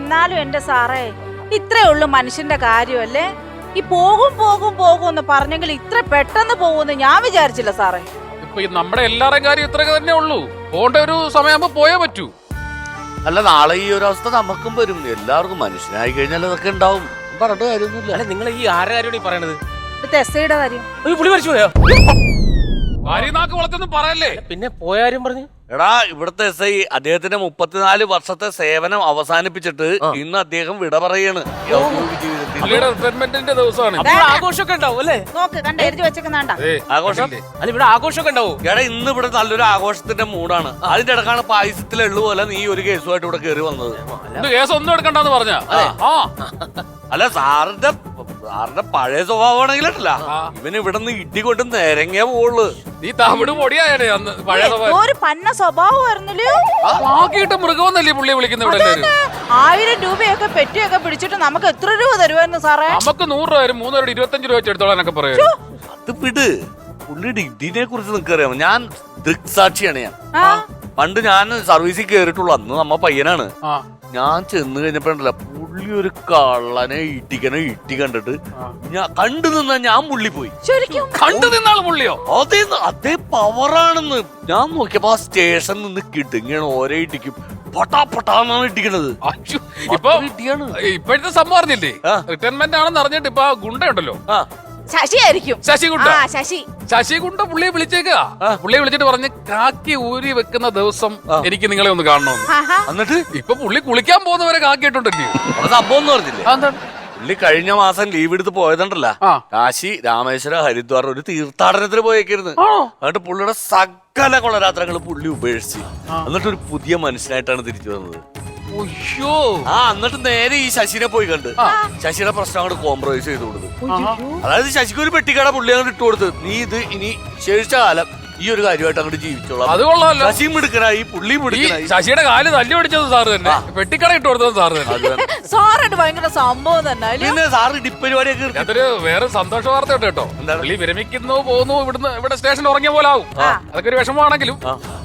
എന്നാലും എന്റെ സാറേ ഇത്രേ ഉള്ളു മനുഷ്യന്റെ കാര്യമല്ലേ? ഈ പോകും പോകും പോകും എന്ന് പറഞ്ഞെങ്കിൽ ഇത്ര പെട്ടെന്ന് പോകുമെന്ന് ഞാൻ വിചാരിച്ചില്ല സാറേ. ഇപ്പൊ ഈ നമ്മുടെ എല്ലാവരുടെയും കാര്യം ഇത്രയൊക്കെ തന്നെ ഉള്ളൂ. പോണ്ട ഒരു സമയമാകുമ്പോ പോയേ പറ്റൂ. അല്ല നാളെ ഈ ഒരു അവസ്ഥ നമുക്കും വരും. എല്ലാവർക്കും മനുഷ്യനായി കഴിഞ്ഞാൽ അതൊക്കെ ഉണ്ടാവും. പറഞ്ഞിട്ട് കാര്യമൊന്നുമില്ല. അല്ല നിങ്ങൾ ഈ ആരുടെ കാര്യമാണ് ഈ പറയണത്? എസ് ഐയുടെ കാര്യം. ഒരു പുളി മരിച്ചു പോയോ? ഭാര്യനാക്ക് വളർത്തൊന്നും പറയല്ലേ? പിന്നെ പോയാരും പറഞ്ഞു? എടാ ഇവിടുത്തെ എസ് ഐ അദ്ദേഹത്തിന്റെ മുപ്പത്തിനാല് വർഷത്തെ സേവനം അവസാനിപ്പിച്ചിട്ട് ഇന്ന് അദ്ദേഹം വിട പറയാണ്. ജീവിതത്തിൽ റിട്ടയർമെന്റിന്റെ ദിവസമാണ്. അപ്പൊ ഇവിടെ ആഘോഷമൊക്കെ ഉണ്ടാവും അല്ലേ? നോക്ക് കണ്ട് എഴുതി വെച്ചേക്കുന്നാണ്ട ഏ, ആഘോഷം? അല്ല ഇവിടെ ആഘോഷമൊക്കെ ഉണ്ടാവും എടാ ഇന്ന് ഇവിടെ നല്ലൊരു ആഘോഷത്തിന്റെ മൂടാണ് അതിന്റെ ഇടക്കാണ് പായസത്തിൽ എള്ളു പോലെ നീ ഒരു കേസുമായിട്ട് ഇവിടെ കയറി വന്നത്. കേസൊന്നും കേസ് ഒന്നും എടുക്കണ്ടെന്ന് പറഞ്ഞ? ആ. അല്ല സാറിന്റെ സാറിന്റെ പഴയ സ്വഭാവമാണെങ്കിലല്ല ഇവന് ഇവിടെ നിന്ന് ഇടി കൊണ്ട് നിരങ്ങേ പോൾ നീ തമിഴ് പൊടിയായാലേ അന്ന് പഴയ സ്വഭാവം. ഒരു പന്ന സ്വഭാവമായിരുന്നല്ലോ ആക്കിയിട്ട് മൃഗമെന്നല്ലേ പുള്ളിയെ വിളിക്കുന്ന ഇവിടെ എല്ലാവരും ആയിരം രൂപയൊക്കെ പെറ്റിയൊക്കെ പിടിച്ചിട്ട് നമുക്ക് എത്ര രൂപ തരുമായിരുന്നു സാറേ? നമുക്ക് നൂറ് രൂപ വരും മൂന്ന് രൂപ ഇരുപത്തഞ്ച് രൂപ വെച്ച് എന്നൊക്കെ പറയും. അത് വിട്. പുള്ളിയുടെ ഇടിനെ കുറിച്ച് നിനക്കറിയാമോ? ഞാൻ ദൃക്സാക്ഷിയാണ് ഞാൻ. ആ. പണ്ട് ഞാൻ സർവീസിൽ കയറിയിട്ടുള്ളൂ അന്ന് നമ്മ പയ്യനാണ്. ആ. ഞാൻ ചെന്ന് കഴിഞ്ഞപ്പോഴല്ല പുള്ളി ഒരു കള്ളനെ ഇട്ടിക്കനെ ഇട്ടി കണ്ടിട്ട്. ഞാൻ കണ്ടു നിന്നാ ഞാൻ പുള്ളി പോയി ശരിക്കും? കണ്ടു നിന്നാൾ പുള്ളിയോ അതേ അതേ പവറാണെന്ന് ഞാൻ നോക്കിയപ്പോ ആ സ്റ്റേഷൻ നിന്ന് കിടുങ്ങിയാണ് ഓരോ ഇട്ടിക്കും പൊട്ടാ പൊട്ടാന്നാണ് ഇടിക്കണത്. അയ്യോ, ഇപ്പൊ ഇപ്പോഴത്തെ സംഭവം അറിഞ്ഞില്ലേ. റിട്ടയർമെന്റ് ആണെന്ന് അറിഞ്ഞിട്ട് ഇപ്പൊ ആ ഗുണ്ടയുണ്ടല്ലോ. ശശി കുണ്ട? ആ ശശി. ശശി കുണ്ട പുള്ളിയെ വിളിച്ചേക്കുക പുള്ളിയെ വിളിച്ചിട്ട് പറഞ്ഞ് കാക്കി ഊരി വെക്കുന്ന ദിവസം എനിക്ക് നിങ്ങളെ ഒന്ന് കാണണമെന്ന് ആഹാ. എന്നിട്ട്? ഇപ്പൊ പുള്ളി കുളിക്കാൻ പോകുന്നവരെ കാക്കിയിട്ടുണ്ടല്ലോ? സംഭവം പറഞ്ഞില്ലേ പുള്ളി കഴിഞ്ഞ മാസം ലീവ് എടുത്ത് പോയതുണ്ടല്ല. ആ. കാശി രാമേശ്വരം ഹരിദ്വാർ ഒരു തീർത്ഥാടനത്തിന് പോയേക്കിരുന്നു. എന്നിട്ട് പുള്ളിയുടെ സകല കൊളരാത്രങ്ങൾ പുള്ളി ഉപേക്ഷിച്ച്. എന്നിട്ട് ഒരു പുതിയ മനുഷ്യനായിട്ടാണ് തിരിച്ചു വന്നത്. ഒയ്യോ ആ എന്നിട്ട് നേരെ ഈ ശശിനെ പോയി കണ്ട്. ശശിയുടെ പ്രശ്നം അങ്ങോട്ട് കോംപ്രമൈസ് ചെയ്ത് കൊടുത്തു. അതായത് ശശിക്ക് ഒരു പെട്ടിക്കട പുള്ളി അങ്ങോട്ട് ഇട്ട് കൊടുത്ത് നീ ഇത് ഇനി ശേഷിച്ച കാലം ഈ ഒരു കാര്യമായിട്ട് അങ്ങോട്ട് ജീവിച്ചോളാം. അത് കൊള്ളാമല്ലോ ശശി മിടുക്കനായി പുള്ളി ഈ മിടുക്കനായി. ശശിയുടെ കാൽ തല്ലി പിടിച്ചത് സാറ് തന്നെ. പെട്ടിക്കട ഇട്ട് കൊടുത്തത് സാറ് തന്നെ. സാറായിട്ട് ഭയങ്കര സംഭവം തന്നെ അല്ലേ? പിന്നെ സാറ് ഡിപ്പരിപാടിയൊക്കെ അതൊരു വേറെ സന്തോഷ വാർത്ത ഉണ്ട് കേട്ടോ? പുള്ളി വിരമിക്കുന്നു പോകുന്നു ഇവിടുന്ന് ഇവിടെ സ്റ്റേഷൻ ഉറങ്ങിയ പോലെ ആവും. അതൊക്കെ ഒരു വിഷമമാണെങ്കിലും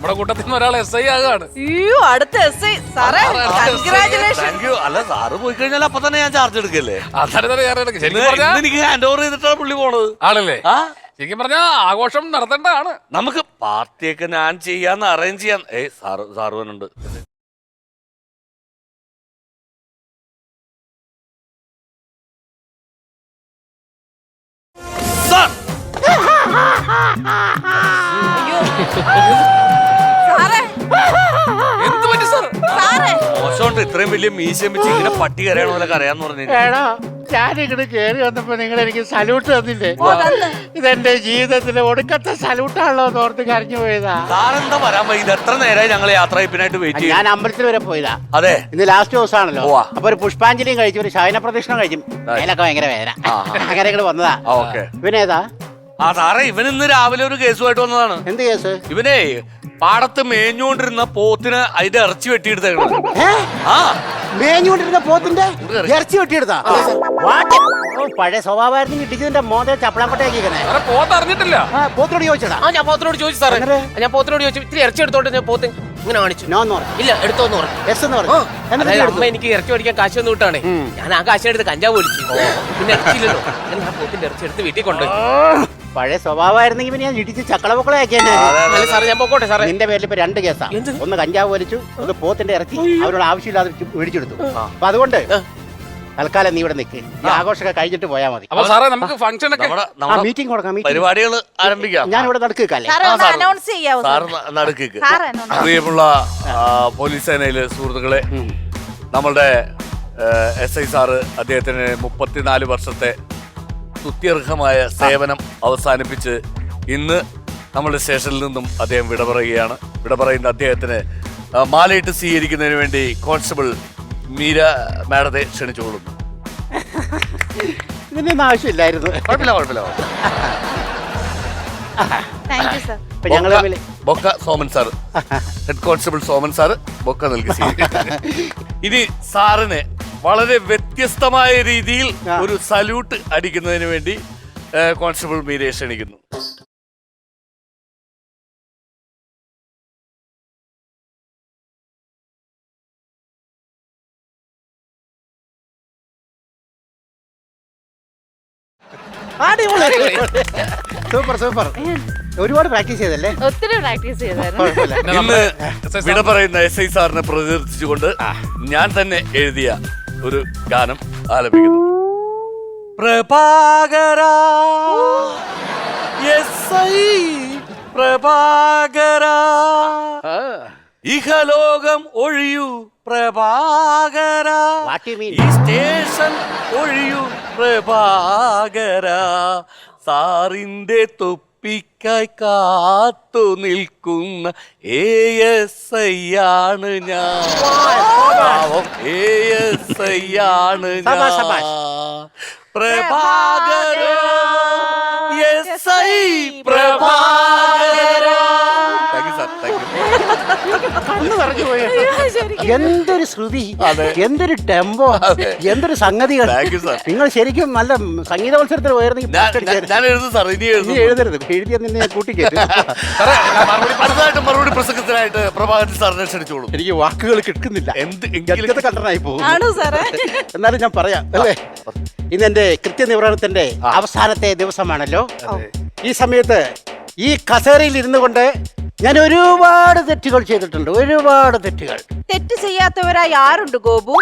നമ്മുടെ കൂട്ടത്തിൽ നിന്ന് ഒരാൾ എസ് ഐ ആകാണ്. അയ്യോ അടുത്ത എസ് ഐ സാറേ കൺഗ്രാചുലേഷൻ താങ്ക് യു അല്ല സാറ് പോയി കഴിഞ്ഞാൽ അപ്പൊ തന്നെ ഞാൻ ചാർജ് എടുക്കല്ലേ? അതാണ് തന്നെ ഞാൻ ഇടയ്ക്ക് ശരിക്കും ഇന്ന് പറഞ്ഞാ ഇന്ന് എനിക്ക് ഹാൻഡ് ഓവർ ചെയ്തിട്ടാണ് പുള്ളി പോണത്. ആണല്ലേ? ആ? ശരിക്കും പറഞ്ഞാ ആഘോഷം നടത്തേണ്ടതാണ്. നമുക്ക് പാർട്ടിയൊക്കെ ഞാൻ ചെയ്യാന്ന് അറേഞ്ച് ചെയ്യാൻ ഏ സാറ് സാറ് വന്നുണ്ട് സാർ! അയ്യോ. മോശമുണ്ട് ഇത്രയും വലിയ മീശം വെച്ച് ഇങ്ങനെ പട്ടി കരയണ പോലെ കരയാന്ന് പറഞ്ഞു എടാ ഞാൻ ഇങ്ങോട്ട് കയറി വന്നപ്പോ നിങ്ങൾ എനിക്ക് സല്യൂട്ട് തന്നില്ലേ. ഇതെന്റെ ജീവിതത്തിലെ ഒടുക്കത്തെ സല്യൂട്ടാണല്ലോ എന്ന് ഓർത്ത് കരഞ്ഞു പോയതാ. വരാൻ പോയി ഇത് എത്ര നേരമായി ഞങ്ങൾ യാത്രായിപ്പിനായിട്ട് വെയിറ്റ് ചെയ്യും ഞാൻ അമ്പലത്തിൽ വരെ പോയതാ. അതെ. ഇന്ന് ലാസ്റ്റ് ദിവസമാണല്ലോ. ഉവ്വ. അപ്പൊ ഒരു പുഷ്പാഞ്ജലിയും കഴിച്ചു ഒരു ശയന പ്രദക്ഷിണം കഴിച്ചു അതിനൊക്കെ ഭയങ്കര വേദന. അങ്ങനെ ഇങ്ങോട്ട് വന്നതാ. ആ പിന്നെ ഇവനേതാ ആ സാറേ ഇവൻ ഇന്ന് രാവിലെ ഒരു കേസുമായിട്ട് വന്നതാണ്. എന്ത് കേസ്? ഇവനെ പാടത്ത് മേഞ്ഞുകൊണ്ടിരുന്ന പോത്തിന് അതിന്റെ ഇറച്ചി വെട്ടിയെടുത്തേക്കണത്? ആ. മേഞ്ഞുകൊണ്ടിരുന്ന പോത്തിന്റെ ഇറച്ചി. വെട്ടിയെടുത്താ? ഓ, പഴയ സ്വഭാവമായിരുന്നു കിട്ടിച്ചതിന്റെ മോതെ ചപ്പളാമ്പട്ടയാക്കിക്കണേ സാറെ പോത്ത് അറിഞ്ഞിട്ടില്ല. ആ പോത്തിനോട് ചോദിച്ചടാ ആ ഞാൻ പോത്തിനോട് ചോദിച്ചു സാറേ. അങ്ങനെ? ഞാൻ പോത്തിനോട് ചോദിച്ചു ഇത്തിരി ഇറച്ചി എടുത്തോണ്ട് ഞാൻ പോത്ത്? ഇങ്ങനെ കാണിച്ചു. നോ എന്ന് പറഞ്ഞു ഇല്ല എടുത്തോന്ന് പറഞ്ഞു. എസ് എന്ന് പറഞ്ഞു. എന്നിട്ട് അതായത് എടുത്തു. അമ്മ എനിക്ക് ഇറച്ചി മേടിക്കാൻ കാശ് ഒന്നും വിട്ടാണ്. ഞാൻ ആ കാശിനെടുത്ത് കഞ്ചാവ് ഒഴിച്ചു പിന്നെ ഇറച്ചിയില്ലല്ലോ. ഞാൻ ആ പോത്തിന്റെ ഇറച്ചി എടുത്ത് വീട്ടിൽ കൊണ്ടുപോയി. പഴയ സ്വഭാവമായിരുന്നെങ്കിൽ പിന്നെ ഞാൻ ഇടിച്ച് ചക്കളപൊക്കളയാക്കിയെന്നെ അല്ല സാറേ ഞാൻ പോക്കോട്ടെ സാറേ. നിന്റെ പേരിൽ ഇപ്പൊ രണ്ട് കേസാ. ഒന്ന് കഞ്ചാവ് വലിച്ചു ഒന്ന് പോത്തിന്റെ ഇറച്ചി. അവരോട് ആവശ്യമില്ലാതെ മേടിച്ചെടുത്തു അപ്പൊ അതുകൊണ്ട് തൽക്കാലം നീ ഇവിടെ നിൽക്ക് ഈ ആഘോഷമൊക്കെ കഴിഞ്ഞിട്ട് പോയാൽ മതി. അപ്പൊ സാറേ നമുക്ക് ഫംഗ്ഷൻ ഒക്കെ നമ്മുടെ നമ്മുടെ മീറ്റിംഗ് കൊടുക്കാം പരിപാടികൾ ആരംഭിക്കാം. ഞാൻ ഇവിടെ നടക്കുകയല്ലേ സാറേ ഒന്ന് അനൗൺസ് ചെയ്യാവോ നടുക്കേക്ക്. സാർ announce പ്രിയമുള്ള ആ, പോലീസ് സേനയിലെ സുഹൃത്തുക്കളെ നമ്മളുടെ എസ് ഐ സാറ് അദ്ദേഹത്തിന് മുപ്പത്തിനാല് വർഷത്തെ സ്തുത്യർഹമായ സേവനം അവസാനിപ്പിച്ച് ഇന്ന് നമ്മുടെ സ്റ്റേഷനിൽ നിന്നും അദ്ദേഹം വിട പറയുകയാണ്. വിട പറയുന്ന അദ്ദേഹത്തിന് മാലയിട്ട് സ്വീകരിക്കുന്നതിന് വേണ്ടി കോൺസ്റ്റബിൾ മീര മാഡത്തെ ക്ഷണിച്ചുകൊള്ളുന്നു ഇതിനൊന്നും ആവശ്യമില്ലായിരുന്നു. കുഴപ്പമില്ല കുഴപ്പമില്ല താങ്ക് യു സാർ ഇപ്പൊ ഞങ്ങൾ തമ്മിൽ bouquet Soman sir head constable Soman sir bouquet നൽകി സ്വീകരിക്കും. ഇനി സാറിന് വളരെ വ്യത്യസ്തമായ രീതിയിൽ ഒരു സല്യൂട്ട് അടിക്കുന്നതിന് വേണ്ടി കോൺസ്റ്റബിൾ മീരേ ക്ഷണിക്കുന്നു. സൂപ്പർ സൂപ്പർ ഒരുപാട് പ്രാക്ടീസ് ചെയ്തല്ലേ? ഒത്തിരി പ്രാക്ടീസ് ചെയ്തായിരുന്നു. വിട പറയുന്ന എസ് ഐ സാറിനെ പ്രതിനിധിച്ചുകൊണ്ട് ഞാൻ തന്നെ എഴുതിയ ഒരു ഗാനം ആലപിക്കുന്നു. പ്രഭാകര. പ്രഭാകര. ഇഹലോകം ഒഴിയൂ പ്രഭാകര? ഈ സ്റ്റേഷൻ ഒഴിയൂ പ്രഭാകര. സാറിന്റെ തൊപ്പിക്കായി കാത്തു നിൽക്കുന്ന എ എസ് ഐ ആണ് ഞാൻ. പാവം എ എസ് ഐ ആണ് സബാഷ്, ഞാൻ. സബാഷ്. പ്രഭാകര എസ് ഐ പ്രഭാകര കണ്ണു പറഞ്ഞു പോയി എന്തൊരു ശ്രുതി എന്തൊരു ടെമ്പോ എന്തൊരു സംഗതികൾ. നിങ്ങൾ ശരിക്കും നല്ല സംഗീത മത്സരത്തിൽ എഴുതരുത്. എഴുതിയ നിന്നെ കൂട്ടിക്കേറ്റു. മറുപടി അടുത്തതായിട്ട് മറുപടി പ്രസംഗത്തിനായിട്ട് പ്രഭാകരൻ സാറിനെ ക്ഷണിച്ചോളൂ. എനിക്ക് വാക്കുകൾ കിട്ടുന്നില്ല. എന്ത് കണ്ടനായി പോകും എന്നാലും ഞാൻ പറയാം അല്ലേ? ഇന്ന് എന്റെ കൃത്യനിർവഹണത്തിന്റെ അവസാനത്തെ ദിവസമാണല്ലോ. ഈ സമയത്ത് ഈ കസേരയിൽ ഇരുന്നു കൊണ്ട് ഞാൻ ഒരുപാട് തെറ്റുകൾ ചെയ്തിട്ടുണ്ട്. ഒരുപാട് തെറ്റുകൾ. തെറ്റ് ചെയ്യാത്തവരായി ആരുണ്ട് ഗോപു?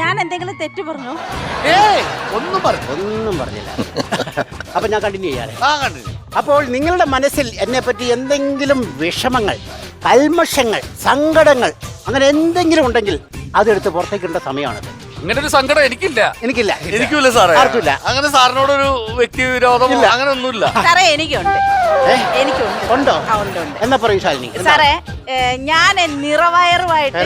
ഞാൻ എന്തെങ്കിലും തെറ്റ് പറഞ്ഞു? ഏയ് ഒന്നും പറഞ്ഞു. ഒന്നും പറഞ്ഞില്ല. അപ്പൊ ഞാൻ കണ്ടിന്യൂ ചെയ്യാറ് ആ അപ്പോൾ നിങ്ങളുടെ മനസ്സിൽ എന്നെ പറ്റി എന്തെങ്കിലും വിഷമങ്ങൾ കൽമഷങ്ങൾ സങ്കടങ്ങൾ അങ്ങനെ എന്തെങ്കിലും ഉണ്ടെങ്കിൽ അതെടുത്ത് പുറത്തേക്കിടേണ്ട സമയമാണത്. ഇങ്ങനെ ഒരു സങ്കടം എനിക്കില്ല. എനിക്കില്ല. എനിക്കില്ല സാറേ. ആർക്കില്ല അങ്ങനെ സാറിനോടൊരു വ്യക്തി വിരോധമോ അങ്ങനെ ഒന്നുമില്ല സാറേ എനിക്കുണ്ട്. എനിക്കുണ്ട്. ഉണ്ടോ? ആ, ഉണ്ട് ഉണ്ട്. എന്നാ പറയൂ ശാലിനി. സാറേ ഞാൻ നിറവയറുമായിട്ട്.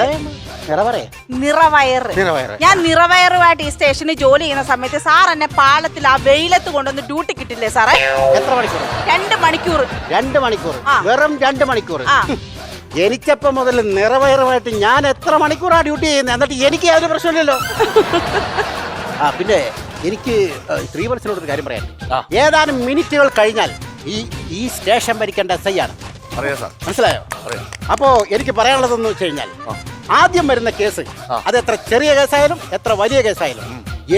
ഞാൻ നിറവയറുമായിട്ട് ഈ സ്റ്റേഷനിൽ ജോലി ചെയ്യുന്ന സമയത്ത് സാർ എന്നെ പാളത്തിൽ ആ വെയിലത്ത് കൊണ്ടുവന്ന് ഡ്യൂട്ടി കിട്ടില്ലേ സാറേ? എത്ര മണിക്കൂർ രണ്ട് മണിക്കൂർ രണ്ട് മണിക്കൂർ വെറും രണ്ട് മണിക്കൂർ. എനിക്കപ്പം മുതൽ നിറവയറുമായിട്ട് ഞാൻ എത്ര മണിക്കൂറാണ് ഡ്യൂട്ടി ചെയ്യുന്നത് എന്നിട്ട് എനിക്ക് യാതൊരു പ്രശ്നമില്ലല്ലോ ആ പിന്നെ എനിക്ക് ശ്രീവത്സനോടൊരു കാര്യം പറയാൻ ആ. ഏതാനും മിനിറ്റുകൾ കഴിഞ്ഞാൽ ഈ ഈ സ്റ്റേഷൻ ഭരിക്കേണ്ട എസ് ഐ ആണ്. മനസ്സിലായോ? അപ്പോ എനിക്ക് പറയാനുള്ളതെന്ന് വെച്ച് കഴിഞ്ഞാൽ ആദ്യം വരുന്ന കേസ് അത് എത്ര ചെറിയ കേസായാലും എത്ര വലിയ കേസായാലും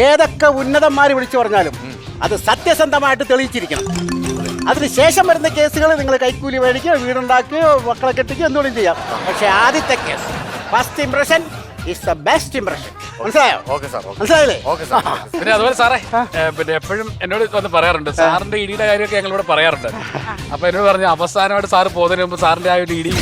ഏതൊക്കെ ഉന്നതന്മാർ വിളിച്ചു പറഞ്ഞാലും അത് സത്യസന്ധമായിട്ട് തെളിയിച്ചിരിക്കണം. അതിനുശേഷം വരുന്ന കേസുകൾ നിങ്ങൾ കൈക്കൂലി മേടിക്കുകയോ വീടുണ്ടാക്കുകയോ മക്കളെ കെട്ടിക്കുകയോ എന്തുകൊണ്ടും ചെയ്യാം. പക്ഷെ ആദ്യത്തെ case first impression is the best impression മനസ്സിലായോ? ഓക്കെ സാർ ഓക്കെ മനസ്സിലായില്ലേ? ഓക്കെ സാർ പിന്നെ അതുപോലെ സാറേ പിന്നെ എപ്പോഴും എന്നോട് വന്ന് പറയാറുണ്ട് സാറിന്റെ ഇടിയുടെ കാര്യമൊക്കെ ഞങ്ങൾ ഇവിടെ പറയാറുണ്ട്. അപ്പൊ എന്നോട് പറഞ്ഞു അവസാനമായിട്ട് സാറ് പോകുന്നതിന് മുമ്പ് സാറിന്റെ ആ ഒരു ഇടി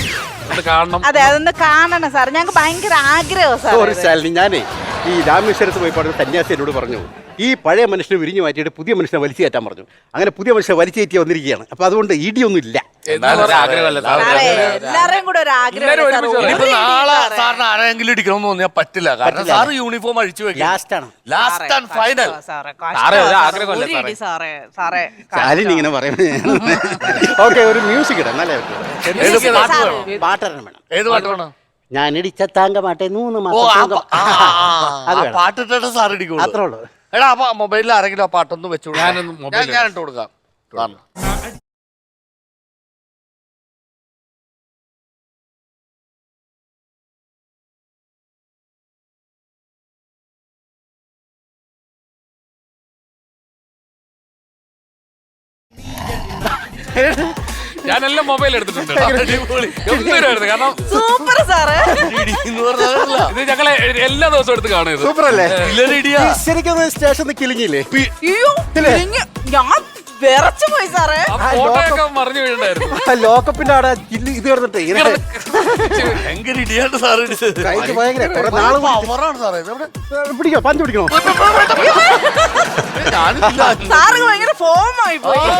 ഒന്ന് കാണണം. അതെ അതൊന്ന് കാണണം സാർ ഞങ്ങൾക്ക് ഭയങ്കര ആഗ്രഹം സാർ ഞാനേ ഈ രാമേശ്വരത്ത് പോയി പാടുന്ന സന്യാസി എന്നോട് പറഞ്ഞു. ഈ പഴയ മനുഷ്യനെ വിരിഞ്ഞു മാറ്റിയിട്ട് പുതിയ മനുഷ്യനെ വലിച്ചു കയറ്റാൻ പറഞ്ഞു. അങ്ങനെ പുതിയ മനുഷ്യനെ വലിച്ചു കയറ്റി വന്നിരിക്കുകയാണ്. അപ്പൊ അതുകൊണ്ട് ഇടിയൊന്നും ഇല്ല ഒരു കൂടെ ആഗ്രഹം നാളെ. സാറിന് ആരെങ്കിലും ഇടിക്കണമെന്ന് തോന്നിയാൽ പറ്റില്ല. കാരണം. സാറ് യൂണിഫോം അഴിച്ചു വെക്കും. ലാസ്റ്റ് ആണ്. ലാസ്റ്റ് ആൻഡ് ഫൈനൽ സാറേ, സാറേ, ഒരു ആഗ്രഹമല്ല സാറേ. സാറേ സാറേ ശാലിനി ഇങ്ങനെ പറയുന്നത് ഓക്കെ ഒരു മ്യൂസിക് ഇടാം. നല്ല വേണം. പാട്ടരണം വേണം. ഏത് പാട്ട് വേണം? ഞാൻ ഇടിച്ച താങ്ക മാട്ടെ മൂന്ന് മാസം സാർ അത്രേ ഉള്ളൂ. എടാ അപ്പൊ മൊബൈലിൽ ആരെങ്കിലും ആ പാട്ടൊന്നും വെച്ചു ഞാനൊന്ന് മൊബൈലിൽ- ഞാൻ ഇട്ട് കൊടുക്കാം. സാറിന്. ഞാനെല്ലാം മൊബൈൽ എടുത്തിട്ടുണ്ട് കാരണം സൂപ്പർ സാറേ. ഇത് ഞങ്ങളെ എല്ലാ ദിവസവും എടുത്ത് കാണുന്നത് സൂപ്പർ അല്ലേ ശരിക്കും സ്റ്റേഷനിൽ കിളിങ്ങില്ലേ. ഞാൻ വിറച്ചു പോയി സാറേ. ആ ഫോട്ടോയൊക്കെ മറിഞ്ഞു വീഴണ്ടായിരുന്നു. ലോക്കപ്പിന്റെ അവിടെ ഇത് കിടന്നിട്ട് ഇങ്ങനെ ഭയങ്കര ഇടിയാണ് സാർ ഇടിച്ചത്. കൈക്ക് ഭയങ്കര കുറെ നാൾ പവറാണ് സാറേ? പിടിക്കോ പഞ്ച് പിടിക്കണോ? ഞാനില്ല. സാറ് ഭയങ്കര ഫോമായി ആ, പോയി.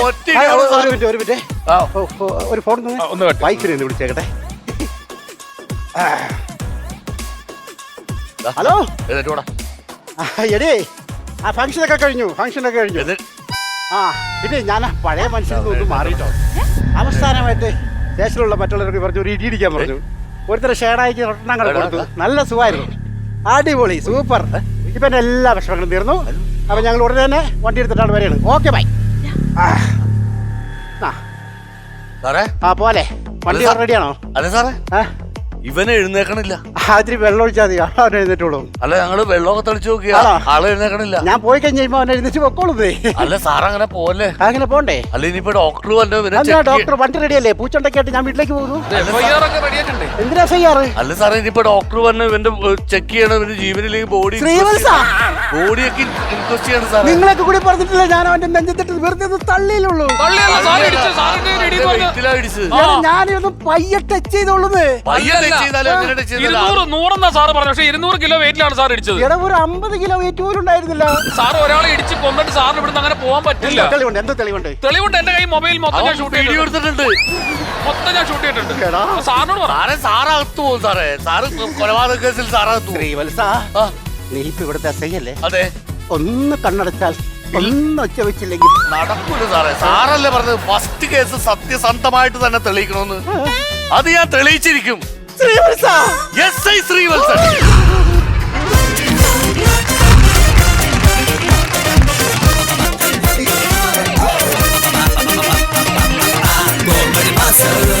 ഒറ്റ ആ, ഇടിയാണ് ഒരു സാർ. മിനിറ്റ് ഒരു മിനിറ്റ്. ആ, ഓ, ഓ, ഒരു ഫോൺ ആ, ഒന്ന്. ബൈക്കിന് ഒന്ന് വിളിച്ചേക്കട്ടെ. ഹലോ? എഴുന്നേറ്റ് പോടാ. ആ, എടേ. ആ ഫങ്ഷനൊക്കെ ഒക്കെ കഴിഞ്ഞു ഫങ്ഷനൊക്കെ ഒക്കെ കഴിഞ്ഞു. എഴുന്നേറ്റ്. ആ പിന്നെ ഞാൻ പഴയ മനുഷ്യൻ ഒന്ന് മാറിയിട്ടോ അവസാനമായിട്ട് സ്റ്റേഷനിലുള്ള മറ്റുള്ളവർക്ക് പറഞ്ഞു ഒരു ഇടി ഇടിക്കാൻ പറഞ്ഞു. ഒരുത്തരം ഷേഡായിക്ക് ഒട്ടണങ്ങൾ കൊടുത്തു. നല്ല സുഖമായിരുന്നു. അടിപൊളി സൂപ്പർ. ഇപ്പൊ എന്റെ എല്ലാ വിഷമങ്ങളും തീർന്നു. അപ്പൊ ഞങ്ങൾ ഉടനെ തന്നെ വണ്ടി എടുത്തിട്ടാണ് വരെയാണ് ഓക്കെ ബൈ. ആ. സാറേ? ആ പോലെ. വണ്ടി റെഡിയാണോ അതെ സാറേ? ആ ഇവനെ എഴുന്നേക്കണില്ല. ആതിരി വെള്ളം ഒഴിച്ചാൽ മതി. അവൻ എഴുന്നേറ്റുള്ളൂ അല്ല ഞങ്ങൾ വെള്ളമൊക്കെ തളിച്ചു നോക്കിയാ ആണോ? ആൾ എഴുന്നേക്കണില്ല. ഞാൻ പോയി കഴിഞ്ഞ് അവൻ എഴുന്നേറ്റ് പൊക്കോളുന്നേ അല്ല സാർ അങ്ങനെ പോലെ അങ്ങനെ പോണ്ടേ? അല്ല ഇനിയിപ്പോ ഡോക്ടർ വല്ലോ ഇവനെ അല്ല check ചെയ്യ- ഡോക്ടർ വണ്ടി റെഡിയല്ലേ പൂച്ചണ്ടൊക്കെയായിട്ട് ഞാൻ വീട്ടിലേക്ക് പോകുന്നു. എഫ്ഐആർ ഒക്കെ റെഡിയായിട്ടുണ്ട് എന്തിനാ ചെയ്യാറ് അല്ല സാറേ ഇനിയിപ്പോ ഡോക്ടർ വന്ന് ഇവന്റെ ചെക്ക് ചെയ്യണം. ഇവന്റെ ജീവനിലേക്ക് ബോഡി ശ്രീവത്സ! ബോഡിയൊക്കെ ഇൻക്വസ്റ്റ് ചെയ്യണം സാറേ. നിങ്ങളൊക്കെ കൂടി പറഞ്ഞിട്ടില്ല ഞാൻ അവന്റെ നെഞ്ചത്തിട്ട് വെറുതെ ഒന്ന് തള്ളിയിലുള്ളൂ. തള്ളിയല്ല സാർ ഇടിച്ചു സാറിന്റെ ഇടി എന്ന് പറഞ്ഞാ- വെയിറ്റിലാ ഇടിച്ച്. ഞാനിതൊന്ന് പയ്യെ ടച്ച് ചെയ്തോളുന്നേ. പയ്യെ ഇരുന്നൂറ് നൂറെന്നാ സാറ് പറഞ്ഞു. പക്ഷെ ഇരുന്നൂറ് കിലോ വെയിറ്റിലാണ് സാർ ഇടിച്ചത്. എടാ ഒരു അമ്പത് കിലോ വെയിറ്റ് പോലും ഉണ്ടായിരുന്നില്ല. സാർ ഒരാളെ ഇടിച്ച് കൊന്നിട്ട് സാറിന് ഇവിടുന്ന് അങ്ങനെ പോകാൻ പറ്റില്ല. തെളിവുണ്ട്? എന്താ തെളിവുണ്ട്? തെളിവുണ്ട്. എന്റെ കൈ മൊബൈൽ മൊത്തം ഞാൻ ഷൂട്ട് വീഡിയോ ചെയ്തിട്ടുണ്ട്. എടുത്തിട്ടുണ്ട്. മൊത്തം ഞാൻ ഷൂട്ട് ചെയ്തിട്ടുണ്ട്. എടാ. സാറിനോട് പറ. സാറേ സാറകത്ത് പോകും സാറേ. സാറ് കൊലപാതക കേസിൽ സാറകത്ത് പോകും. ശ്രീവത്സ ആ, നീ ഇപ്പൊ ഇവിടുത്തെ എസ് അല്ലേ? അതെ. ഒന്ന് കണ്ണടച്ചാൽ ഒന്ന് ഒച്ച വെച്ചില്ലെങ്കിൽ നടക്കൂല സാറേ. സാറല്ലേ പറഞ്ഞത്? ഫസ്റ്റ് കേസ് സത്യസന്ധമായിട്ട് തന്നെ തെളിയിക്കണമെന്ന്. അത് ഞാൻ തെളിയിച്ചിരിക്കും. Srivatsa S I Srivatsan Gomati master